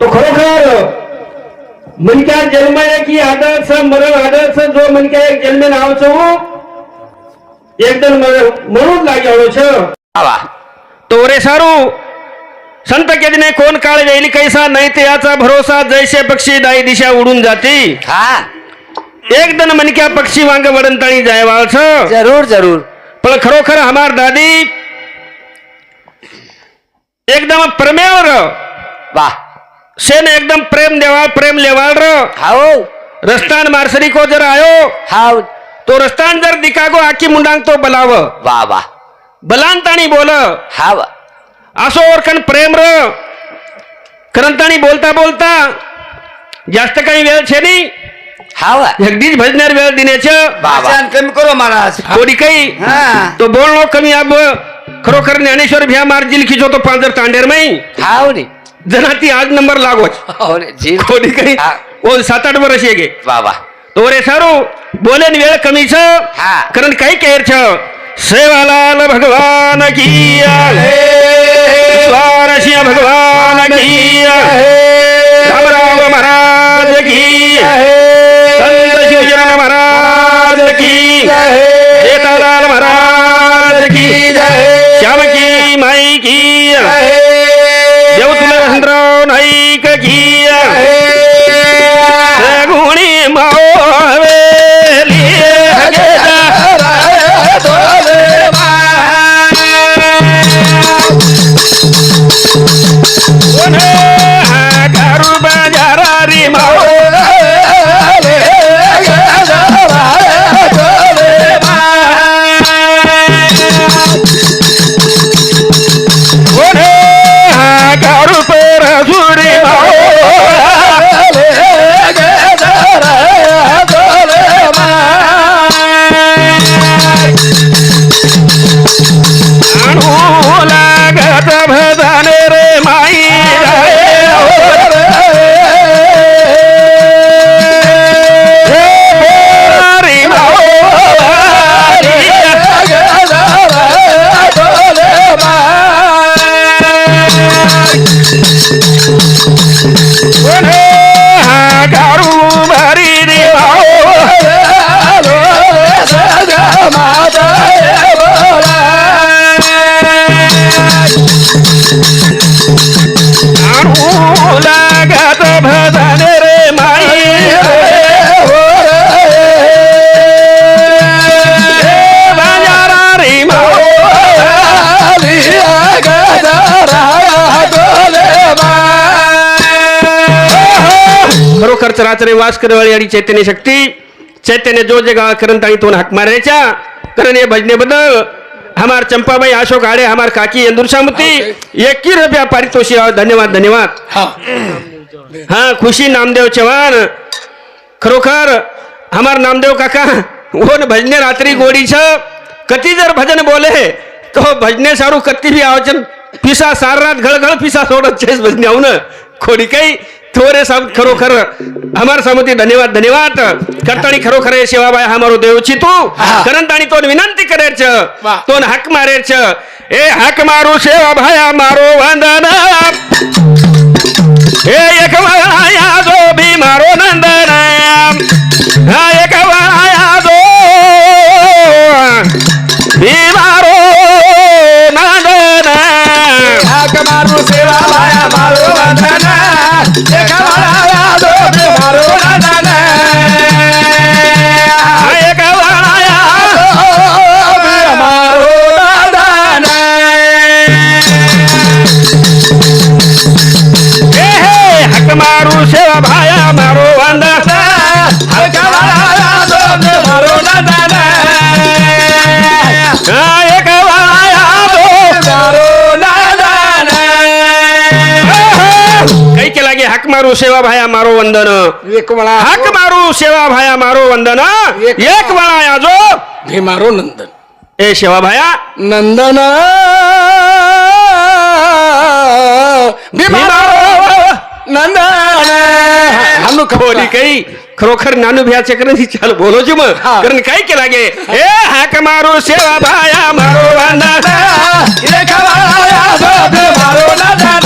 तो खरोखर मनक्या जन्म की आदर्श मरण आदर्श जो मनक्या एक जन्मे नावचं हो एकदम म्हणून लागे छ वा तो रे सारू संत केदने कोण काळ येईल कैसा? नाही ते याचा भरोसा जैसे पक्षी दाई दिशा उडून जाती. हा. एकदम मनक्या पक्षी वांग वडंताळी जाय वाळछ जरूर. जरूर पण खरोखर हमार दादी एकदम प्रेमेवर वा शेन एकदम प्रेम देवाळ प्रेम लेवाळ र हाओ। रस्तान मारसरी को जर आयो हाव तो रस्तान जर दिकागो आखी मुंडांग तो बलाव। वा वा बलांताणी बोल। हाव असो ओरकन प्रेम र करंताणी बोलता बोलता जास्त काही वेळ छे नाही हाव. जगदीश भजनार वेळ देण्याचं कमी करो महाराज. कोणी काही. हा. तो बोलणं कमी अब खरोखर ज्ञानेश्वर भ्या मार्जिल खिचो तो पांजर तांडेर माई. हाव रे जना ती आज नंबर लागोच. हो कोणी काही. हा. ओ सात आठ वर्ष गे वा तो रे सारू बोलेन वेळ कमी छ हा. कारण काही केर छ सेवालाल भगवान की भगवान की चराचरे वास करवळी आणि चैतन्य शक्ती. चैतन्य जो जगा करंत आणि तो हाक मारायच्या कारण हे भजनेबद्दल हमार चंपाबाई अशोक आडे हमार काकी इंदुरशामती एक रुपया पारितोषिक. आहे. धन्यवाद धन्यवाद. हा. खुशी नामदेव चव्हाण. खरोखर हमार नामदेव काका ओन भजने रात्री गोडी छ कती जर भजन बोले तो भजने सारू कती भी आवचन. पिसा सार रात घळघळ पिसा सोडत चेस भजने आऊन खोडी काही थोरे सब खरोखर हमार समती धन्यवाद धन्यवाद। करताणी खरोखर हे सेवाबाई हमारो देवची तू। करंताणी तो विनंती करेच. तो हक मारेच। ए हक मारू सेवा भाया मारो वंदन। हे एक वळाया जो भी मारो नंदन। हा माया मारो मारू सेवा भाया मारो वंदन. एक मला हक मारू सेवा भाया मारो वंदन. एक- एक वळाया जो. हे मारो नंदन. ए सेवा भाया. नंदन. नंदन. खोली काही. खरोखर नानू भ्याचे कारण चाल बोलो जी मग. कारण काय केला गे? हे हाक मारू सेवा भाया मारो वांदा मारो नंदना.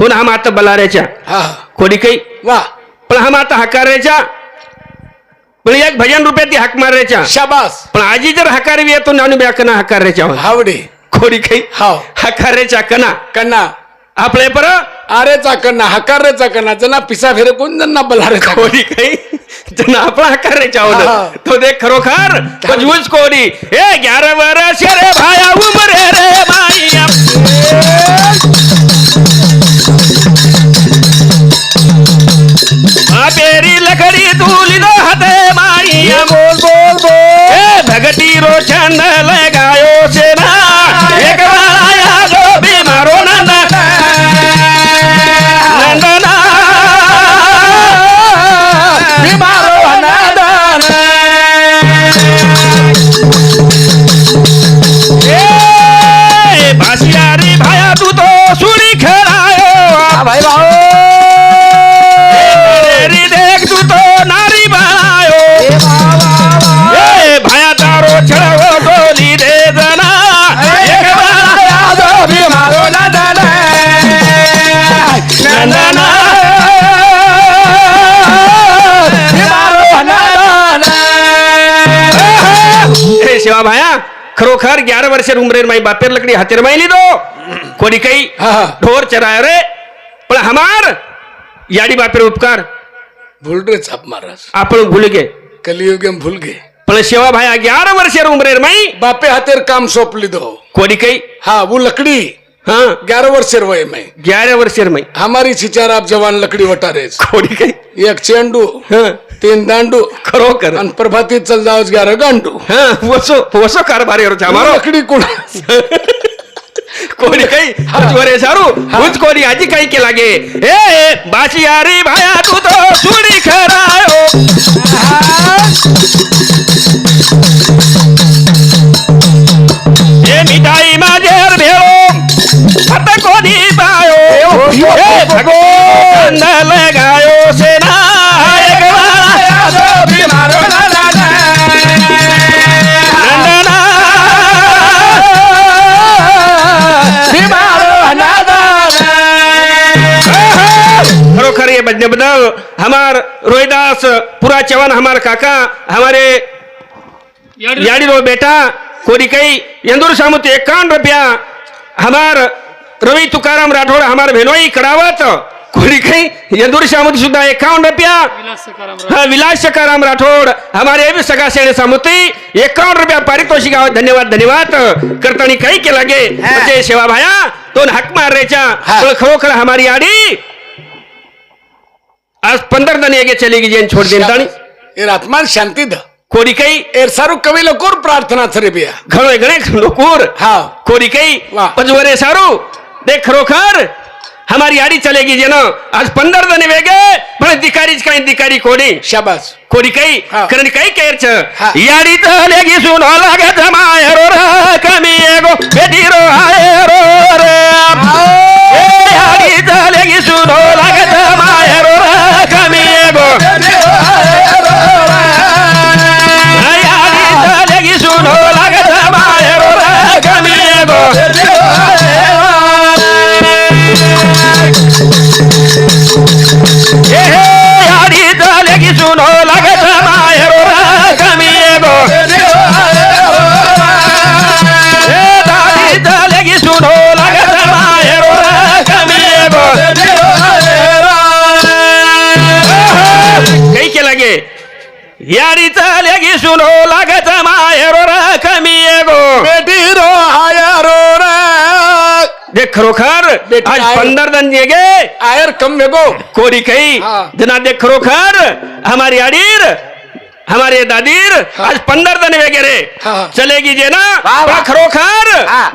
तू ना हम आता बलाऱ्याच्या. हा. काही. वा. पण हम आता हकारायच्या पण एक भजन रुपयात ती हाक मारायच्या शाबास. पण आजी जर हकारवी येतो नानू ब्या कना हकारायच्या हावडे. काही. हाव. हकारायच्या कना कन्ना आपले पर आरेचा कन्ना हकारेचा कन्ना जना पिसा फेरे कोण जन्ना बलारेचा कोणी. काही. जण आपला हकारायच्या हा. आवड तो देख खरोखर पंचवीस कोणी. ए ग्यारह वर्ष रे भाया उमरे रे माई पेरी लकडी तुली दो हाते माई बोल बोल बोल ए हे शिवा भाया खरोखर ग्यारह वर्ष उमरेर माई बापेर लकड़ी हाथेर माई लीधो। कोणी काही. ढोर चराय रे पण हमार याडी बापेर उपकार। भूल रे छाप महाराज आपण भूल गे। कलियुग भूल गए पण शिवा भाया ग्यारह वर्ष उमरेर माई बापे हाथेर काम सौंप लीधो कोणी काही हाँ वो लकड़ी। हाँ? ग्यारह वर्ष वय में। ग्यारह वर्षेर माई हमारी छिचार आप जवान लकड़ी वटारे कोणी काही एक चेंडू हाँ। तीन दांडू खरोखर? आणि प्रभाती चल जाओ ग्यारह गांडू। हाँ वसो वसो कारभार यार हमारो। लकड़ी कोण कोणी काही वरे सारू। हुच कोणी आजी काही केला गे ए बाची यारी भाया तू तो सुडी खरायो। ए मिठाई माझेर भेळो ए भगवान लगायो सेना खरोखर ये बजने बदल। हमार रोहिदास पूरा चवन हमार काका हमारे याडी रो बेटा कोरी कई यंदूर सामुत एकावन्न रुपया हमार रवी तुकाराम राठोड हमार भेनोई करावत कोरी कई यंदूर सामुत सुद्धा एकावन्न रुपया. हा विलास सकाराम राठोड हमारे भी सगळा शेळे सामुती. एकावन्न रुपया पारितोषिक आहोत धन्यवाद धन्यवाद. करतानी काही केला गे म्हणजे सेवा भाया दोन हाक मारायच्या हा. पण खरोखर हमारी आडी. आज पंधर दिन आगे चलेगी जेन छोड़ देन ताणी. एर आत्मा शांती द. कोरी कई एर सारू कवी लोकोर प्रार्थना थरे बिया. घणो घणे लोकूर. हा. कोरी कई वाह. पंजवरे सारू. देख खरोखर हमारी आडी चलेगी जेन आज पंधर दिन वेगे पण दिकारीच काही दिकारी कोणी? शाबास। कोणी काही. कारण काही केरच. याडी तलेगी सुनो लागत मायरो रा कमी एगो बेटीरो आयरो रे ए याडी तलेगी सुनो लागत मायरो रा कमी एगो। ए याडी तलेगी सुनो लागत खरोखर आज. पंधर दिन आयर कम वेगो कोरी कही। जना देख खरोखर हमारी अडीर हमारे दादीर। आज पंधर दिन वगैरे हाँ। चलेगी जे ना खरोखर.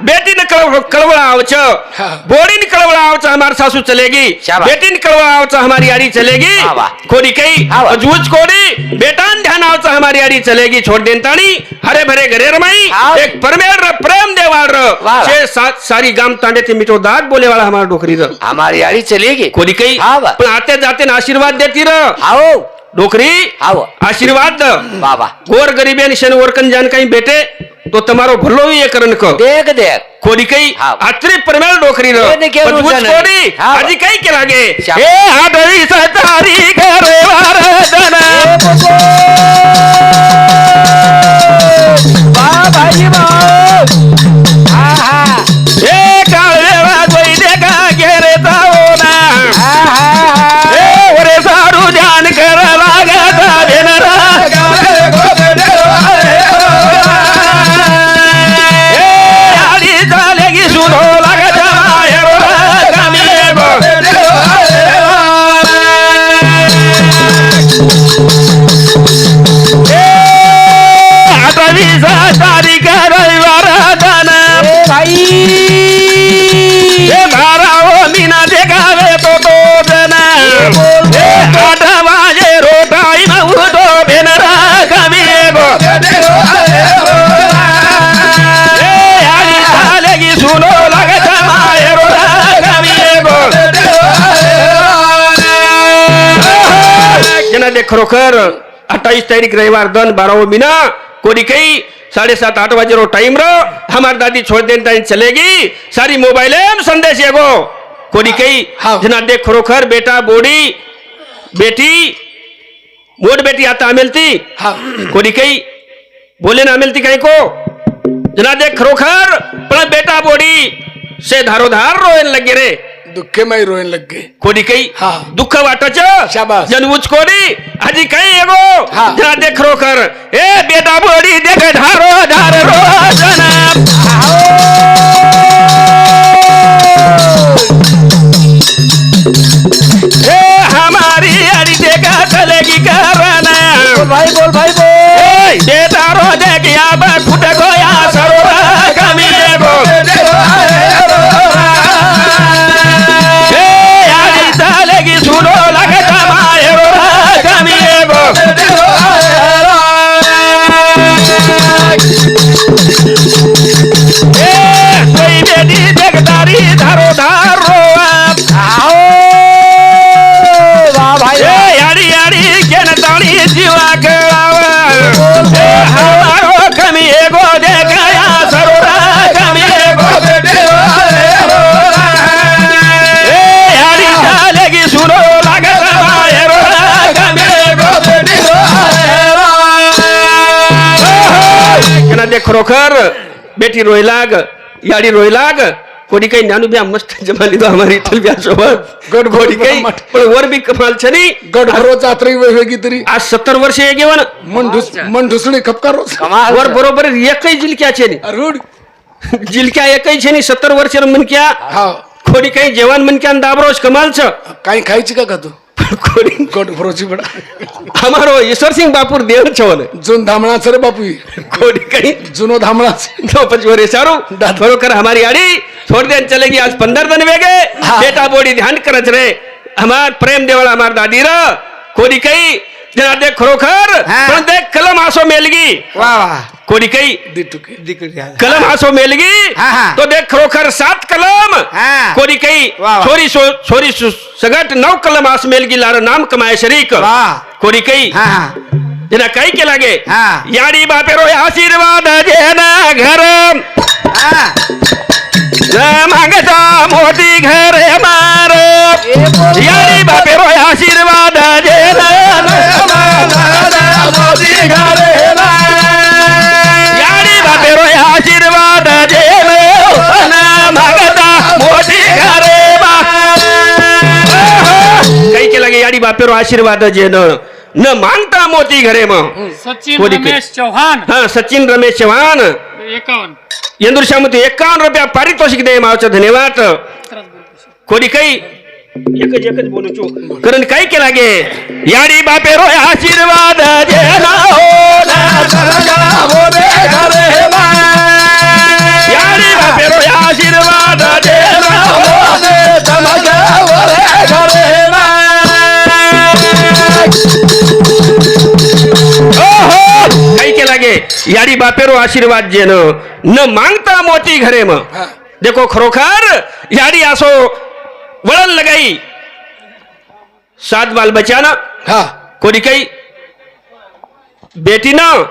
बेटी ने कळव कळवळा आवच हाँ. बोडी ने कळवळा आवच हमारी सासू चलेगी. बेटी ने कळवळा आवच हमारी आड़ी चलेगी हाँ, वाह. जूझ कोरी बेटा ने ध्यान आवच हमारी आड़ी चलेगी छोड़ देन ताणी हरे भरे घरे रमाई. एक परमेर र, प्रेम देवार. छे सात सारी गाम तांडे ते मिटो दाग बोले वाला हमारा डोकरी र हमारी आड़ी चलेगी बा. पण आते जाते ना आशीर्वाद देती र आओ डोकरी? हाव. आशीर्वाद. बाबा गोर गरीबे आणि शन वर्कन जान काही बेटे तो तमारो भलो भी ये करण देख देख. खोली कई अत्री परमेल डोकरी आजी कई के लागे खरोखर अट्ठाईस तारीख रविवार दन बारह बिना कोरी कई साढ़े सात आठ बजे रो टाइम रो हमारी दादी छोड़ देने टाइम चलेगी सारी मोबाइल संदेश एगो कोरी कई जना देख खरोखर बेटा बोडी बेटी मोट बेटी आता मिलती? कोरी कई बोले ना मिलती कहीं को? जना देख खरोखर पर बेटा बोडी से धारो धार रोने लगे रे। दुःखे माई रोयन लग. गए कोणी काही हा. दुःख वाटच शाबास. जनवूच कोणी? आजी काही एगो हा. जरा देख खरोखर ए बेटा बोडी देख धारो धार रो जना ए हमारी अड़ी देखा चलेगी करना. बोल भाई बोल. भाई रो देख या बा thank you. म्हणजे खरोखर. बेटी रोयलाग याडी रोयलाग कोणी काही ज्ञान ब्या मस्त जमाली तो हमारी इथल सोबत. गड कोणी काही पण वर बी कमाल छनी गड रोज वेगवेगळी तरी. आज सत्तर वर्ष हे घेवन मन ढुस मन ढुसणे खपकार वर बरोबर एकही जिलक्या छे रूढ. जिलक्या एकही छे सत्तर वर्ष मनक्या कोणी काही जेवण मनक्या दाबरोज कमाल छ. काही खायची का का पर कोट फरोची बड़ा हमारो ईश्वर सिंह बापुर देव छवल जुन धामणा सर बापू. कोडी कहीं? जुनो धामणा. तो पचवरे सारो. दात कर हमारी आड़ी. छोड़ देन चलेगी आज पंद्रह दिन वेगे. बेटा बोडी ध्यान करच रे हमार प्रेम देवळ हमार दादी र. कोडी कहीं? जरा देख खरोखर. पण देख कलम आसो मेलगी। वाह वाह। कोणी काही कलम असो मेलगी तो देख खरोखर सात कलम. कोणी काही छोरी छोरी सगट नऊ कलम आस मेलगी लार नाम कमाय शरीक. कोणी काही तिला काही केला गे याडी बापेरो आशीर्वाद जेना घर. मागता मोठी घर मार याडी बापेरो आशीर्वाद जेना मोठी घर. करो आशीर्वाद जेनं. न मानता मोती घरे सचिन रमेश चव्हाण हा सचिन एकावन्न. रुपया पारितोषिक दे मावचा धन्यवाद. कोणी काही एकच एकच बोलूचो कारण काय केला गे? याडी बापे रो आशीर्वाद हो ना घरे हो, मा. बापे रो आशीर्वाद हो याडी बापेरो आशीर्वाद जेन. न मागता मोती घरे म. देखो खरोखर याडी असो वळण लगाई. सात बाल बचाना. हा. कोणी काही बेटीनं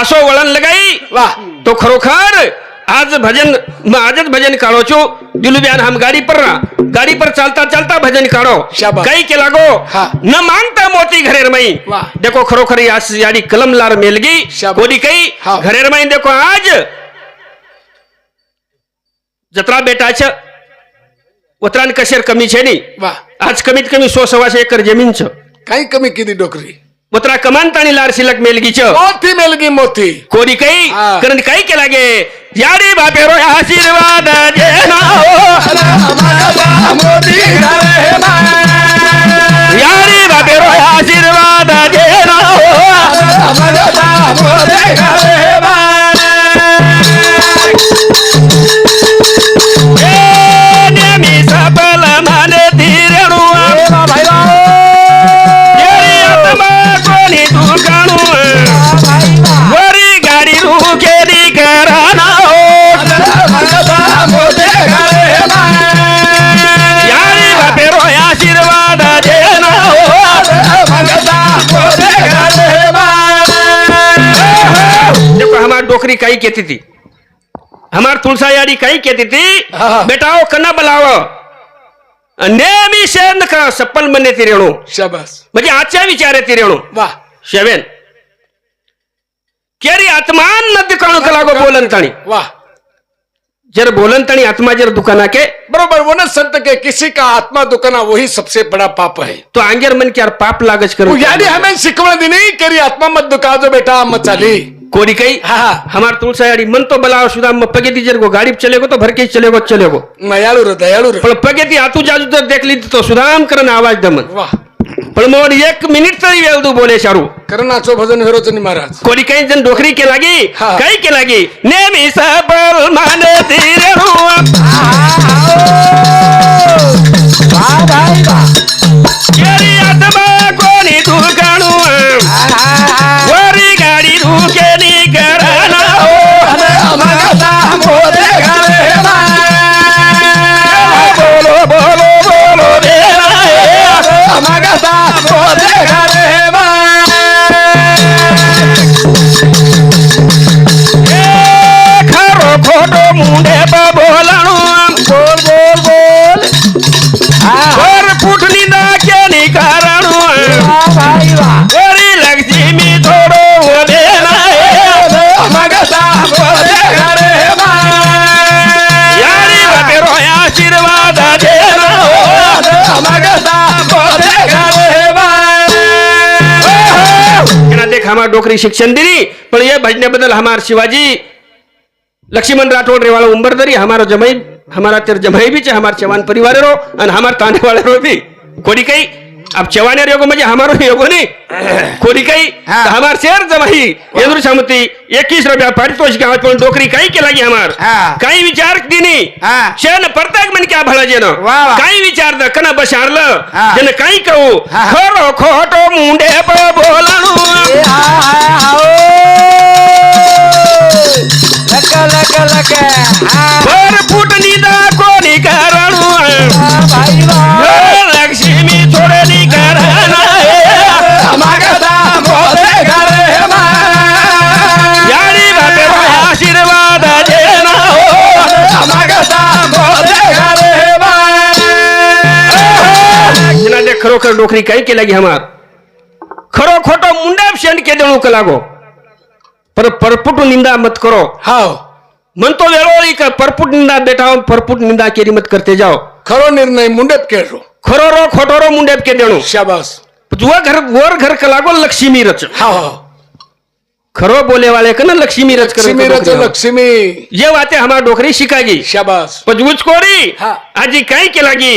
असो वळण लगाई. वाह तो खरोखर आज भजन म आजच भजन काढो छो दिलू बयान हम गाड़ी पर रहा. गाड़ी पर चलता चलता भजन काढो. काही केला गो हा. न मांगता मोती घरेर मई. देखो खरोखर यास याडी कलम लार मेलगी. कोणी काही हा. घरेर मई देखो आज. जत्रा बेटाच उतरान कशेर कमी छे नी. आज कमीत कमी सो सव्वाशे एकर जमीन छ. काही कमी किती डोकरी? उतरा कमान ताणी लार शिलक मेलगीच मोठी मेलगी मोठी कोणी काही. कारण काही केला गे याडी बापेरो आशीर्वाद जे ना हो. याडी बापेरो आशीर्वाद जे डोकरी काही कहती थी। हमार तुलसा याडी काही कहती थी। बेटाओ कन्ना बलाव। नेहमी शेंद का सप्पल मने ती रेणू। शाबास म्हणजे आजच्या विचारे ती रेणू। वाह। शेवेन केरी आत्मान न दुकान बोलन ताणी वाह। जर बोलन ताणी आत्मा जर दुकाना के बरोबर वो ना संत के किसी का आत्मा दुकाना वही सबसे बड़ा पाप है। तो आंगेर मन की यार पाप लागच वो करू यानी हमें शिकवण दिनी करी आत्मा मत दुखा जो बेटा मत चाली। कोरी काही? हाँ, हाँ। हमार तुलसा याडी मन तो बलाव सुधा म पगेती जर गो गाड़ी चलेगो तो भर के चलेगो चलेगो. दयाळू रे दयाळू रे पण पगेती आतू जाजू जर देखली तो सुधाम करण आवाज दमन. वाह. पण मोर एक मिनिट तरी वेळ दू बोले शारू. करणाचो भजन हिरोचनी महाराज. कोणी काही जण डोकरी के लागी? हा. काही के लागी? नेहमी सबल माने धीरे केरी आत्मा कोणी दुकानू वरी हे. ए खरो हमार डोकरी शिक्षण दिली पण ये भजने बदल हमार शिवाजी लक्ष्मण राठौड़ रे वाला उम्बरदरी हमारो जमाई हमारा तेर जमाई भी छे हमार चवान परिवार रो और हमार ताने वाले रो भी। कोडी कई अब चवाने योगो म्हणजे हमारो योगो नहीं कोडी कई हाँ। हमार शेर जमाई येदुर सामती 21 रुपया पारितोषिक गावात पण डोकरी काही केला की हमार हाँ। काही विचार दिनी हाँ। शेन प्रत्येक मन क्या भला जेन. काही विचार द कना बशारलं. जन काही कहू. खरो खोटो मुंडे बोलणू वर फुट निदा कोणी कारणू लक्ष्मी जिना दे खरोखर नोकरी काही केला की हमार? खरो खोटो मुंडा शेंड के देणू लागो। पर परपुट निंदा मत करो। हाव वेळोवेळी का परपुट निंदा बेटा परपुट निंदा केली मत करते जाओ। खरो निर्णय मुंडेत केळरो खरो रो खोटो रो मुंड्यात के देणू। शाबास। वर घर वर घर का लागो लक्ष्मी रच। हाव खरो बोले वाले का ना लक्ष्मी रच कर लक्ष्मी रचो लक्ष्मी। ये बातें हमारा डोकरी शिकागी। शाबाश पजबूज कोरी हा. आजी काय के लागी।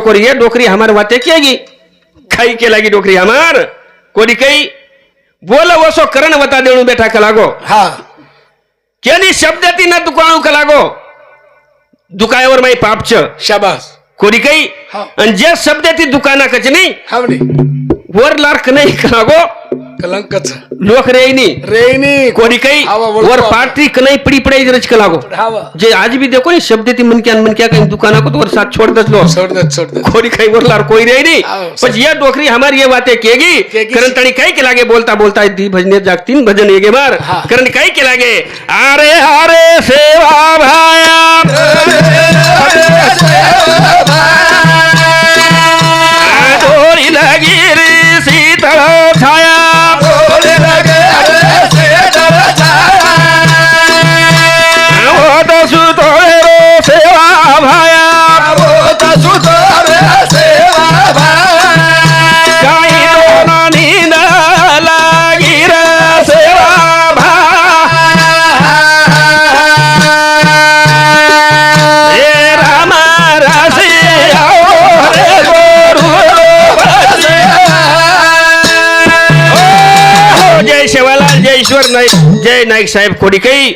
कोरी ये डोकरी हमारे वाते किएगी? खाई के लगी डोकरी हमार। कोरी कई बोल वसो करण वता देणू बेठा कलागो हा। केनी शब्दती ना दुकाणू कलागो दुकायावर माई पाप छ। शाबाश। कोरी कई हा. आणि जे शब्दती दुकाना कच नाही वर लार्क नाही कलागो रे नाही रेनी कई आवा, बोलतो वर आवा. पार्टी कनाई पडी पडाई रच कलागो हावा जे आज भी देखो नी शब्दती मनक्या मनक्या कहीं दुकाना को तो वर साथ छोड़ दस लो छोड़ दे छोड़ दे खोरी खाई बोलणार कोई रही नहीं आओ, पण ये डोकरी हमारी ये बातें केगी केगी. करण तणी काही के लागे बोलता बोलता दी भजने जागतीन भजन येगे हा. करण काही के लागे अरे अरे सेवा भाया ओ, ईश्वर नाईक जय नाईक साहेब कोडिकई.